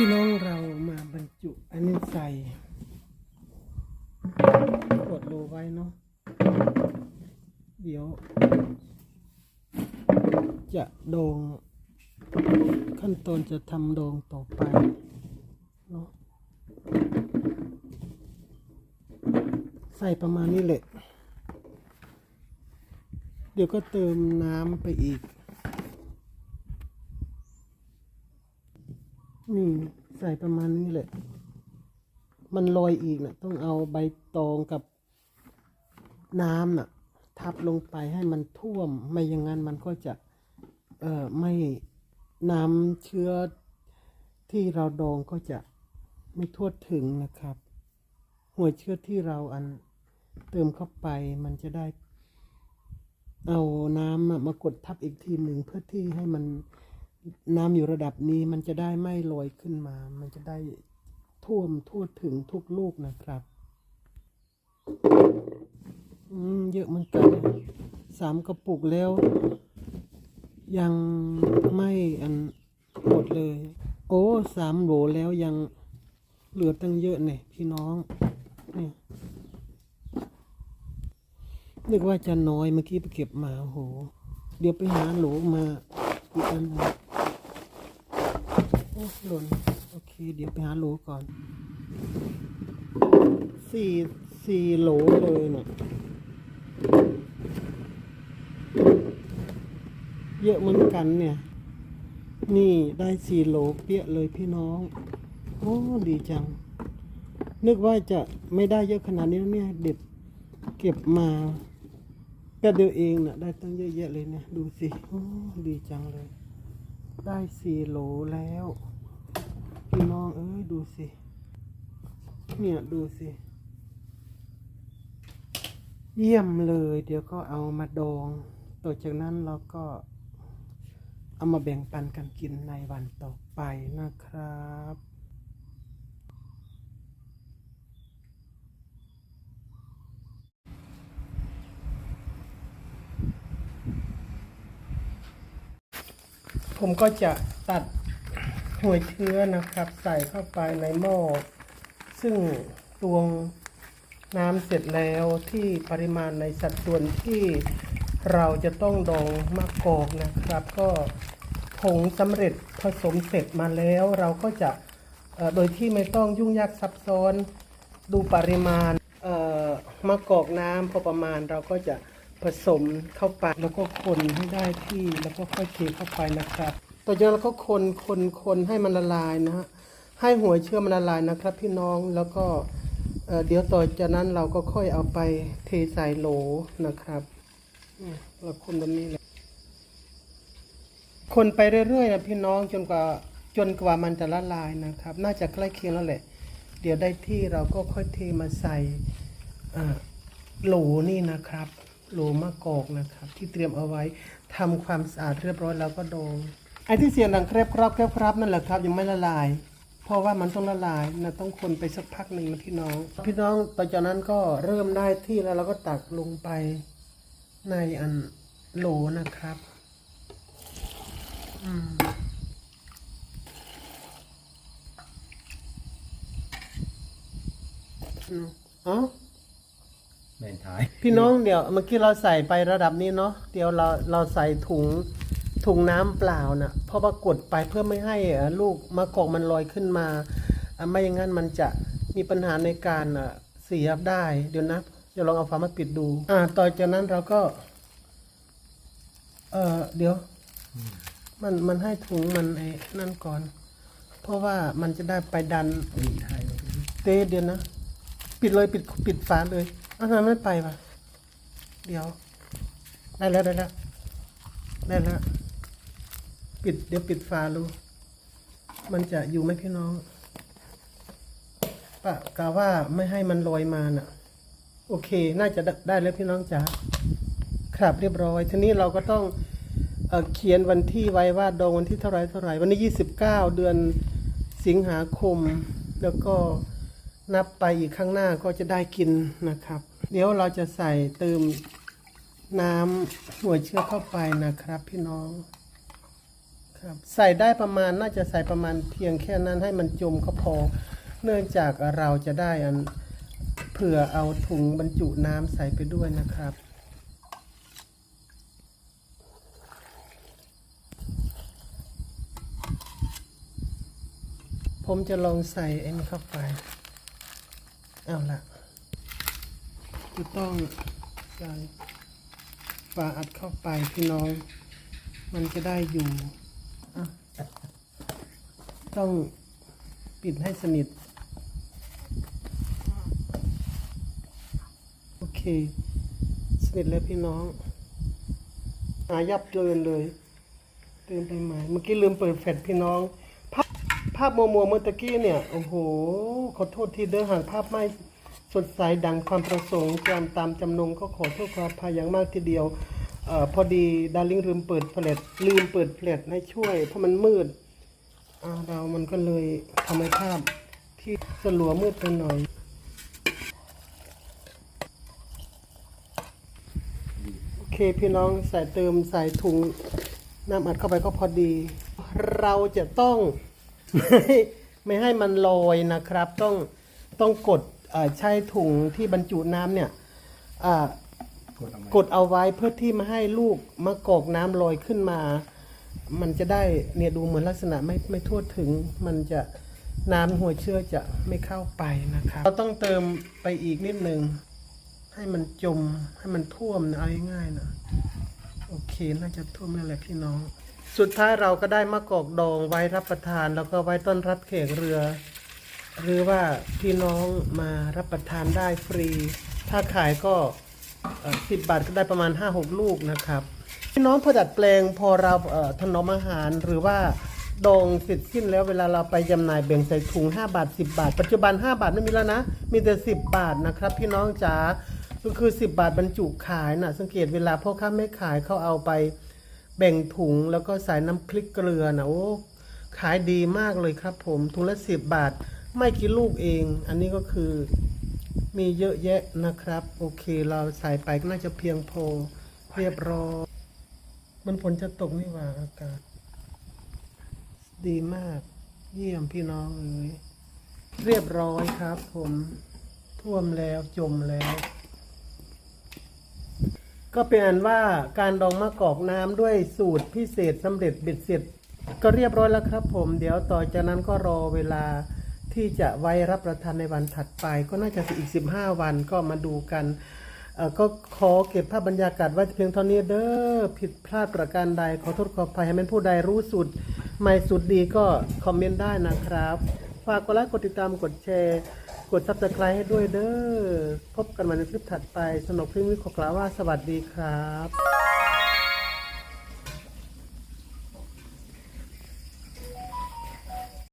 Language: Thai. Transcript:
พี่น้องเรามาบรรจุอันนี้ใส่กดโลไว้เนาะเดี๋ยว จะโดงขั้นตอนจะทำโดงต่อไปเนาะใส่ประมาณนี้แหละ เดี๋ยวก็เติมน้ำไปอีก นี่ ใส่ประมาณนี้แหละ มันลอยอีกนะต้องเอาใบตองกับน้ำน่ะ ทับลงไปให้มันท่วม ไม่อย่างนั้นมันก็จะ เอ่อไม่น้ำเชื้อที่เราดองก็จะไม่ทั่วถึงนะครับ หัวเชื้อที่เราอันเติมเข้าไปมันจะได้ เอาน้ำอะมากดทับอีกทีหนึ่งเพื่อที่ให้มัน น้ำอยู่ระดับนี้มันจะได้ไม่ลอยขึ้นมา มันจะได้ท่วมทั่วถึงทุกลูกนะครับ อืม เยอะเหมือนกันสามกระปุกแล้ว ยังไม่อันหมดเลย โอ้สามโหลแล้วยังเหลือตั้งเยอะเนี่ยพี่น้องเนี่ยนึกว่าจะน้อยเมื่อกี้ไปเก็บมาโห เดี๋ยวไปหาโหลมา อีกอันโอ้หล่นโอเค เดี๋ยวไปหาโหลก่อนสี่สี่โหลเลยเนะ่ะเยอะเหมือนกันเนี่ย นี่ได้สี่โหลเปี้ยเลยพี่น้อง โอ้ดีจัง นึกว่าจะไม่ได้เยอะขนาดนี้เนี่ยเด็ดเก็บมา แป๊บเดียวเองนะ่ะได้ตั้งเยอะแยะเลยเนี่ย ดูสิดีจังเลย ได้สี่โหลแล้ว พี่น้องเอ้ยดูสิ เนี่ยดูสิ เยี่ยมเลย เดี๋ยวก็เอามาดอง ต่อจากนั้นเราก็ เอามาแบ่งปันกันกินในวันต่อไปนะครับ ผมก็จะตัดหัวเชื้อนะครับ ใส่เข้าไปในหม้อ ซึ่งตวงน้ำเสร็จแล้วที่ปริมาณในสัดส่วนที่เราจะต้องดองมะกอกนะครับ ก็ผงสำเร็จผสมเสร็จมาแล้วเราก็จะโดยที่ไม่ต้องยุ่งยากซับซ้อนดูปริมาณมะกอกน้ำพอประมาณเราก็จะ ผสมเข้าไปแล้วก็คนให้ได้ที่แล้วก็ค่อยเทเข้าไปนะครับต่อจากนั้นก็คนคนคนให้มันละลายนะฮะให้หัวเชื้อมันละลายนะครับ พี่น้องแล้วก็เอ่อเดี๋ยวต่อจากนั้นเราก็ค่อยเอาไปเทใส่โหลนะครับเราคนแบบนี้เลยคนไปเรื่อยๆนะพี่น้องจนกว่าจนกว่ามันจะละลายนะครับ น่าจะใกล้เคียงแล้วแหละ เดี๋ยวได้ที่เราก็ค่อยเทมาใส่โหลนี่นะครับ โหลมะกอกนะครับ ที่เตรียมเอาไว้ทำความสะอาดเรียบร้อยแล้วก็ดองไอ้ที่เสียงดังแครบครับแครบครับนั่นแหละครับยังไม่ละลาย เพราะว่ามันต้องละลายนะต้องคนไปสักพักหนึ่งนะพี่น้อง พี่น้องต่อจากนั้นก็เริ่มได้ที่แล้วเราก็ตักลงไปในอันโหลนะครับอืมอืมอ๋อ แมนท้ายพี่น้องเดี๋ยวเมื่อกี้เราใส่ไประดับนี้เนาะเดี๋ยวเราเราใส่ถุงถุงน้ำเปล่านะ่ะเพราะว่ากดไปเพื่อไม่ให้เอ่อลูกมะกอกมันลอยขึ้นมาอะไม่อย่างนั้นมันจะมีปัญหาในการอะเสียบได้ เดี๋ยวนะเดี๋ยวลองเอาฝามาปิดดู อ่าต่อจากนั้นเราก็ เออเดี๋ยว มันมันให้ถุงมันไอ้นั่นก่อน เพราะว่ามันจะได้ไปดันมีท้ายเตเดี๋ยวนะ ปิดเลยปิดปิดฝาเลยอ้าว ทำไมไม่ไปวะเดี๋ยว ได้แล้วได้แล้วได้แล้วปิดเดี๋ยวปิดฝาดูมันจะอยู่ไหมพี่น้องปะกาว่าไม่ให้มันลอยมาน่ะ โอเค น่าจะได้แล้วพี่น้องจ๋าครับเรียบร้อย ทีนี้เราก็ต้องเอเขียนวันที่ไว้ว่าดองวันที่เท่าไรเท่าไรวันนี้ยี่สิบเก้าเดือนสิงหาคม แล้วก็นับไปอีกข้างหน้าก็จะได้กินนะครับ เดี๋ยวเราจะใส่เติมน้ำหัวเชื้อเข้าไปนะครับพี่น้องครับใส่ได้ประมาณน่าจะใส่ประมาณเพียงแค่นั้นให้มันจมก็พอ เนื่องจากเราจะได้อันเผื่อเอาถุงบรรจุน้ำใส่ไปด้วยนะครับผมจะลองใส่เอ็นเข้าไป เอาละ จะต้องใส่ฝาอัดเข้าไปพี่น้อง มันจะได้อยู่อต้องปิดให้สนิท โอเค สนิทแล้วพี่น้องหายับเกินเลยเติมไปใหมเมื่อกี้ลืมเปิดแฟลชพี่น้อง ภาพภาพมัวมัวเมื่อตะกี้เนี่ย โอ้โห ขอโทษที่เด้อหากภาพไม่ สดใสดังความประสงค์ตามตามจำนงก็ขอโทษความพายอย่างมากทีเดียวออพอดีดาริงลืมเปิดแฟลชลืมเปิดแฟลชให้ช่วย เพราะมันมืดอ่าเรามันก็เลยทำให้ภาพที่สลัวมืดไปหน่อยโอเคพี่น้องใส่เติมใส่ถุงน้ำอัดเข้าไปก็พอดี เราจะต้อง ไม่ให้มันลอยนะครับ ต้องต้องกด เอ่อใช้ถุงที่บรรจุน้ำเนี่ยอ่ากดเอาไว้กดเอาไว้เพื่อที่ไม่ให้ลูกมะกอกน้ำลอยขึ้นมา มันจะได้เนี่ยดูเหมือนลักษณะไม่ไม่ทั่วถึง มันจะน้ำหัวเชื้อจะไม่เข้าไปนะครับ เราต้องเติมไปอีกนิดนึง ให้มันจมให้มันท่วมนะเอาง่ายๆนะ โอเค น่าจะท่วมนั่นแหละพี่น้อง สุดท้ายเราก็ได้มะกอกดองไว้รับประทาน แล้วก็ไว้ต้อนรับแขกเรือ หรือว่าพี่น้องมารับประทานได้ฟรี ถ้าขายก็สิบบาทก็ได้ประมาณห้าหกลูกนะครับ พี่น้องพอดัดแปลงพอเราถนอมอาหารหรือว่าดองเสร็จสิ้นแล้วเวลาเราไปจำหน่ายแบ่งใส่ถุง 5 บาท 10 บาท ปัจจุบัน 5 บาทไม่มีแล้วนะ มีแต่ 10 บาทนะครับ พี่น้องจ๋าก็คือ 10 บาทบรรจุขายนะสังเกตเวลาพ่อค้าแม่ขายเขาเอาไปแบ่งถุงแล้วก็ใส่น้ำพริกเกลือนะโอ้ขายดีมากเลยครับผมถุงละ 10 บาท ไม่กี่ลูกเอง อันนี้ก็คือมีเยอะแยะนะครับ โอเคเราใส่ไปก็น่าจะเพียงพอเรียบร้อยมันฝนจะตกนี่หว่าอากาศ ดีมาก เยี่ยมพี่น้องเลยเรียบร้อยครับ ผมท่วมแล้วจมแล้ว ก็เป็นอันว่าการดองมะกอกน้ำด้วยสูตรพิเศษสำเร็จเบ็ดเสร็จ ก็เรียบร้อยแล้วครับ ผมเดี๋ยวต่อจากนั้นก็รอเวลา ที่จะไว้รับประทานในวันถัดไป ก็น่าจะอีก 15 วันก็มาดูกันเอ่อก็ขอเก็บภาพบรรยากาศไว้เพียงเท่านี้เด้อผิดพลาดประการใด ขอโทษขออภัยให้เป็นผู้ใดรู้สุดใหม่สุดดีก็คอมเมนต์ได้นะครับ ฝากกดไลค์กดติดตามกดแชร์ กดซับสไครต์ให้ด้วยเด้อพบกันใหม่ในคลิปถัดไปสนุกคลิปนี้ขอกล่าวว่าสวัสดีครับ